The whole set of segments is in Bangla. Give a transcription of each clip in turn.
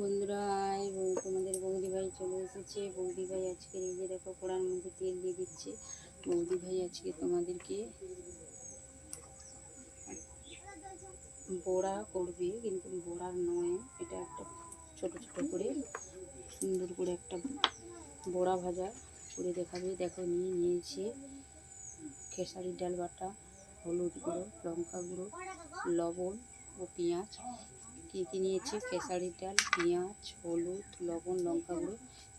বন্ধুরা তোমাদের বৌদি ভাই চলে এসেছে। বৌদি ভাই আজকে এই যে দেখো, কড়ার মধ্যে তেল দিয়ে দিচ্ছে। বৌদি ভাই আজকে তোমাদেরকে বড়া করবে, কিন্তু বড়ার নয়, এটা একটা ছোট ছোট করে সুন্দর করে একটা বড়া ভাজা করে দেখাবে। দেখো, নিয়ে নিয়েছে খেসারির ডাল বাটা, হলুদ গুঁড়ো, লঙ্কা গুঁড়ো, লবণ ও পেঁয়াজ। কী কী নিয়েছি? খেসারির ডাল, পেঁয়াজ, হলুদ, লবণ, লঙ্কা গুঁড়ো।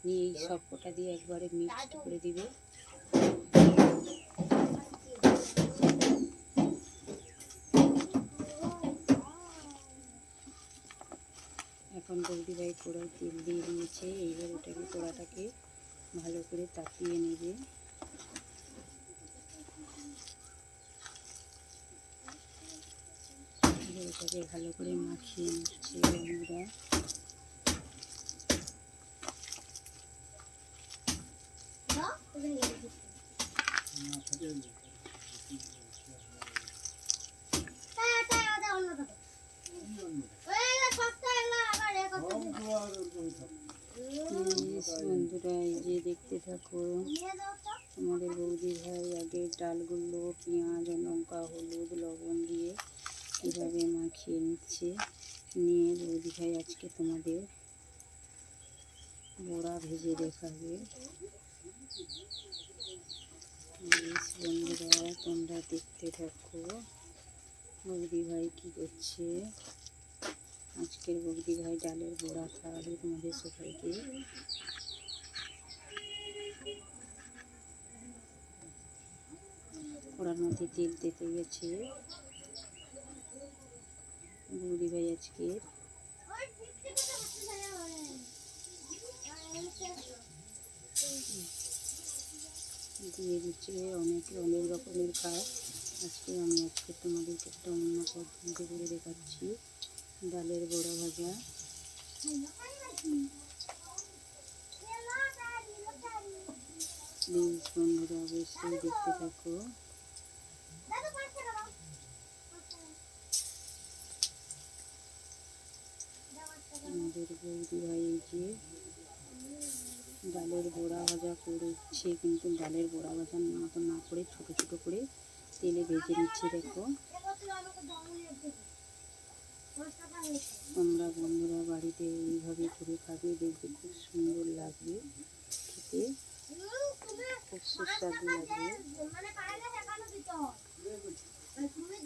নিয়ে এই সব কটা দিয়ে একবারে মিক্সড করে দিবে। এখন বৌদি ভাই কড়াই তেল দিয়ে দিয়েছে। এইবার ওটাকে কড়াটাকে ভালো করে তাকিয়ে নেবে। এটাকে ভালো করে মাখিয়ে নিচ্ছে যে দেখতে থাকো তোমাদের বৌদি ভাই আগে ডালগুলো, পেঁয়াজ, লঙ্কা, হলুদ, লবণ দিয়ে কীভাবে মাখিয়ে নিচ্ছে, নিয়ে বৌদি ভাই আজকে তোমাদের বড়া ভেজে দেখাবে। বন্ধুরা, তোমরা দেখতে থাকো বৌদি ভাই কী করছে। আজকের বৌদি ভাই ডালের বড়া খাওয়াবে তোমাদের সবাইকে। ওড়ার মধ্যে তেল দিতে গেছে। বৌদি ভাই আজকে। দিয়ে দিচ্ছে অনেক অনেক রকমের কাজ। আজকে আমি আজকে তোমাদেরকে একটা অন্য পদ্ধতি করে দেখাচ্ছি। ডালের বড়া ভাজা। বন্ধুরা, অবশ্যই দেখতে থাকো। আমাদের বৌদি ভাই এই যে ডালের বড়া ভাজা করছে, কিন্তু ডালের বড়া ভাজার মতো না করে ছোট ছোট করে তেলে ভেজে নিচ্ছে, দেখো। তোমরা বন্ধুরা বাড়িতে এইভাবে করে খাবে, দেখবে খুব সুন্দর লাগবে, খেতে। খুব সুস্বাদু লাগবে। না তুমি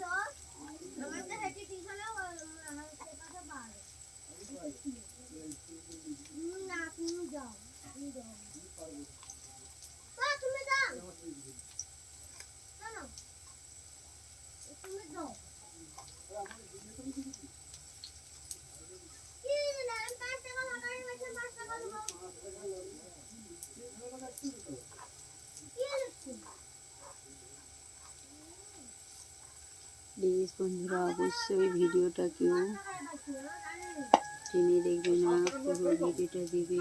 প্লিজ বন্ধুরা অবশ্যই ভিডিওটা কেউ টেনে দেখবে না পুরো ভিডিওটা দিবে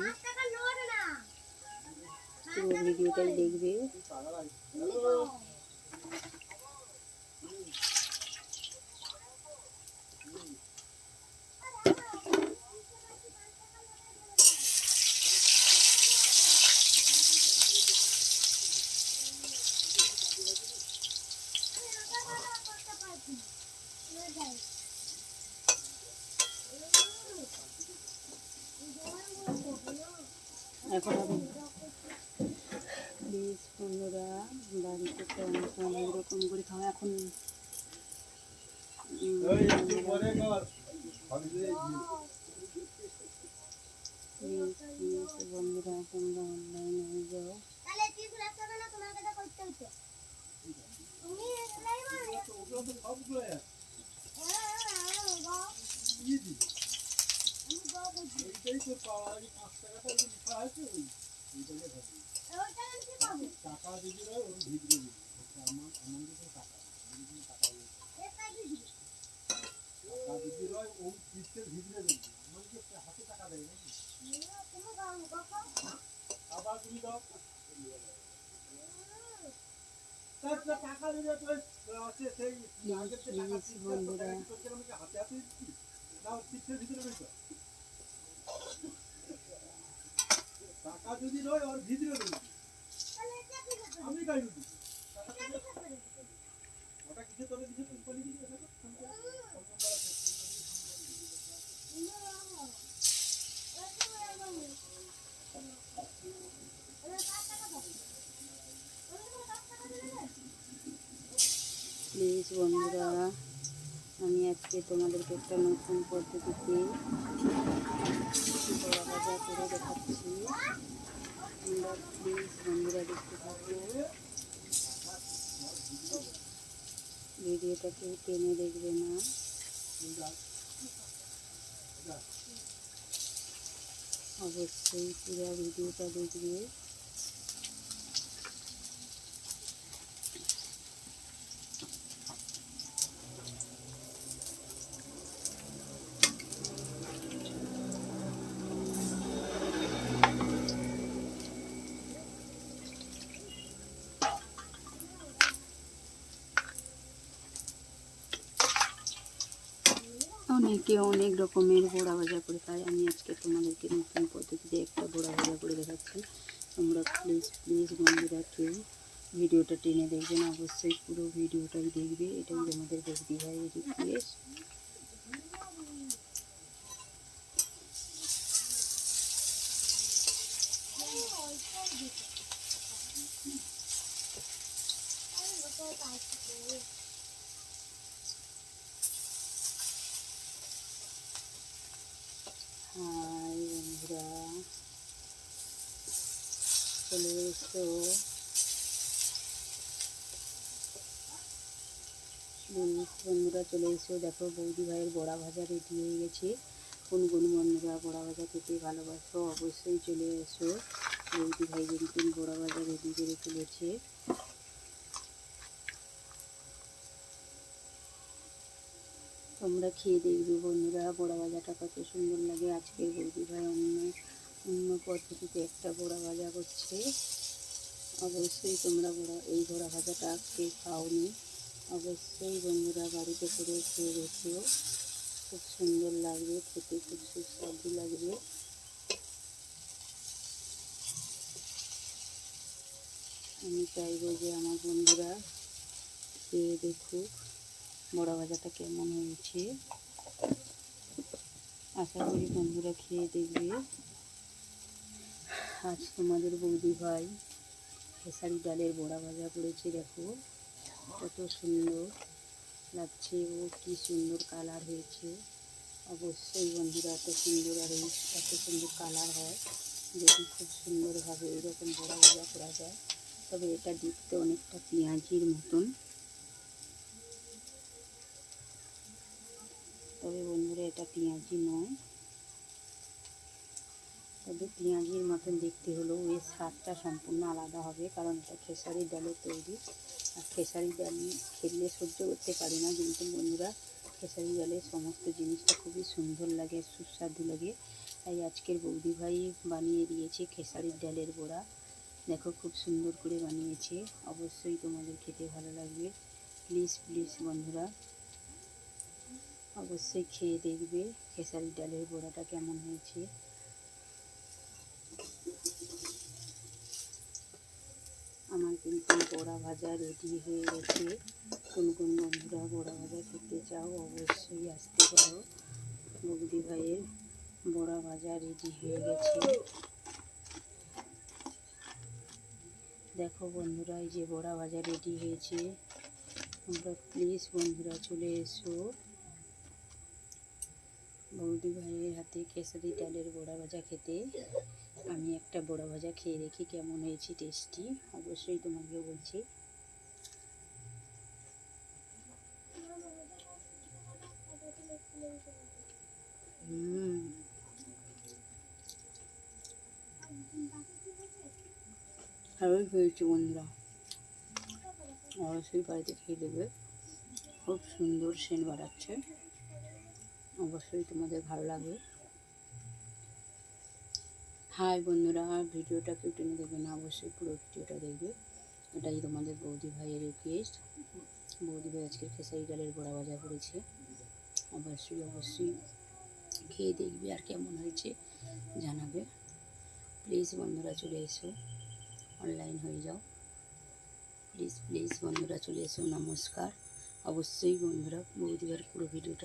পুরো ভিডিওটাই দেখবে। এখন আমি প্লিজ বন্ধুরা বাড়িতে তো অনেক অনেক রকম করে খাওয়া এখন বন্ধুরা অনলাইনে হয়ে যাও তিরিশ লাখ টাকা না তোমাকে এটা করতে হচ্ছে তুমি এলাই মানে আমি বউ করছি ওইটা আমি কি পাবো টাকা দিবি না ওর ভিতরে দিবি আমার আমার কাছে টাকা এটাই দিবি টাকা দিবি রয় ও কিস্তের ভিতরে দিবি আমাকে হাতে টাকা দেয় নাকি আবার তুমি দাও টাকা দিলে তো আছে সেই আগের টাকা হাতে হাতে দিচ্ছি না কিস্তের ভিতরে রয়েছে টাকা যদি রয় ওর ভিতরে আমি করবে ওটা কিছু তোলে কিছু করে দিবি প্লিজ বন্ধুরা আমি আজকে তোমাদেরকে একটা নতুন পদ্ধতিতে বড়া ভাজা করে দেখাচ্ছি। তোমরা প্লিজ বন্ধুরা দেখতে থাকো। ভিডিওটাকে টেনে দেখবে না। অবশ্যই পুরো ভিডিওটা দেখবে। অনেকে অনেক রকমের বড়া ভাজা করে খায় আমি আজকে তোমাদেরকে নতুন পদ্ধতিতে একটা বড়া ভাজা করে দেখাচ্ছি। তোমরা প্লিজ প্লিজ বন্ধুরা কেউ ভিডিওটা টেনে দেখবেন অবশ্যই পুরো ভিডিওটাই দেখবে। এটাই আমাদের বৌদি ভাইয়ের রিকোয়েস্ট হাই বন্ধুরা চলে এসো। বন্ধুরা চলে এসো। দেখো, বৌদি ভাইয়ের বড়া ভাজা রেডি হয়ে গেছে। কোন কোন বন্ধুরা, বড়া ভাজা খেতে ভালোবাসো, অবশ্যই চলে এসো। বৌদি ভাই কিন্তু বড়া ভাজা রেডি করে ফেলেছে। তোমরা খেয়ে দেখবে বন্ধুরা বড়া ভাজাটা কত সুন্দর লাগে। আজকের বৌদি ভাই অন্য অন্য পদ্ধতিতে একটা বড়া ভাজা করছে। অবশ্যই তোমরা বড়া, এই বড়া ভাজাটা কে খাওনি। অবশ্যই বন্ধুরা বাড়িতে করে খেয়ে দেখো। খুব সুন্দর লাগবে, খেতে খুব সুস্বাদু লাগবে। আমি চাইব যে আমার বন্ধুরা খেয়ে দেখুক। বড়া ভাজাটা কেমন হয়েছে? আশা করি বন্ধুরা খেয়ে দেখবে। আজ তোমাদের বৌদি ভাই খেসারি ডালের বড়া ভাজা করেছে, দেখো। কত সুন্দর লাগছে ও, কি সুন্দর কালার হয়েছে। অবশ্যই বন্ধুরা এত সুন্দর আর এই, এত সুন্দর কালার হয় যদি খুব সুন্দরভাবে এরকম বড়া ভাজা করা যায়। তবে এটা দেখতে অনেকটা পেঁয়াজির মতন। তবে বন্ধুরা, এটা পেঁয়াজি নয়। তবে পেঁয়াজির মতন দেখতে হলেও এর স্বাদটা সম্পূর্ণ আলাদা হবে, কারণ এটা খেসারি ডালের তৈরি। আর খেসারি ডাল খেলে সহ্য করতে পারি না, কিন্তু বন্ধুরা, খেসারি ডালের সমস্ত জিনিসটা খুবই সুন্দর লাগে, সুস্বাদু লাগে। তাই আজকের বৌদি ভাই বানিয়ে দিয়েছে খেসারির ডালের বড়া। দেখো, খুব সুন্দর করে বানিয়েছে। অবশ্যই তোমাদের খেতে ভালো লাগবে। প্লিজ প্লিজ বন্ধুরা অবশ্যই খেয়ে দেখবে খেসারি ডালের বড়াটা কেমন হয়েছে। আমার কিন্তু বড়া ভাজা রেডি হয়ে গেছে। কোন কোন বন্ধুরা বড়া ভাজা খেতে চাও অবশ্যই আসতে পারো। বৌদি ভাইয়ের বড়া ভাজা রেডি হয়ে গেছে। দেখো বন্ধুরা, এই যে বড়া ভাজা রেডি হয়েছে। তোমরা প্লিজ বন্ধুরা চলে এসো। বৌদি ভাইয়ের হাতে কেসারি ডালের বড়া ভাজা খেতে। আমি একটা বড়া ভাজা খেয়ে দেখি কেমন হয়েছে টেস্টি অবশ্যই তোমাকে বলছি। হুম। হয়েছে বন্ধুরা। অবশ্যই বাড়িতে খেয়ে দেবে খুব সুন্দর সেন বাড়াচ্ছে অবশ্যই তোমাদের ভালো লাগবে। হাই বন্ধুরা ভিডিওটা কেউ টেনে দেখবে না, অবশ্যই পুরো ভিডিওটা দেখবে। এটাই তোমাদের বৌদি ভাইয়ের রিকোয়েস্ট বৌদি ভাই আজকে খেসারি ডালের বড়া ভাজা করেছে। অবশ্যই অবশ্যই খেয়ে দেখবে আর কেমন হয়েছে জানাবে। প্লিজ বন্ধুরা চলে এসো অনলাইন হয়ে যাও। প্লিজ প্লিজ বন্ধুরা চলে এসো, নমস্কার। অবশ্যই বন্ধুরা বৌদিবার পুরো ভিডিওটা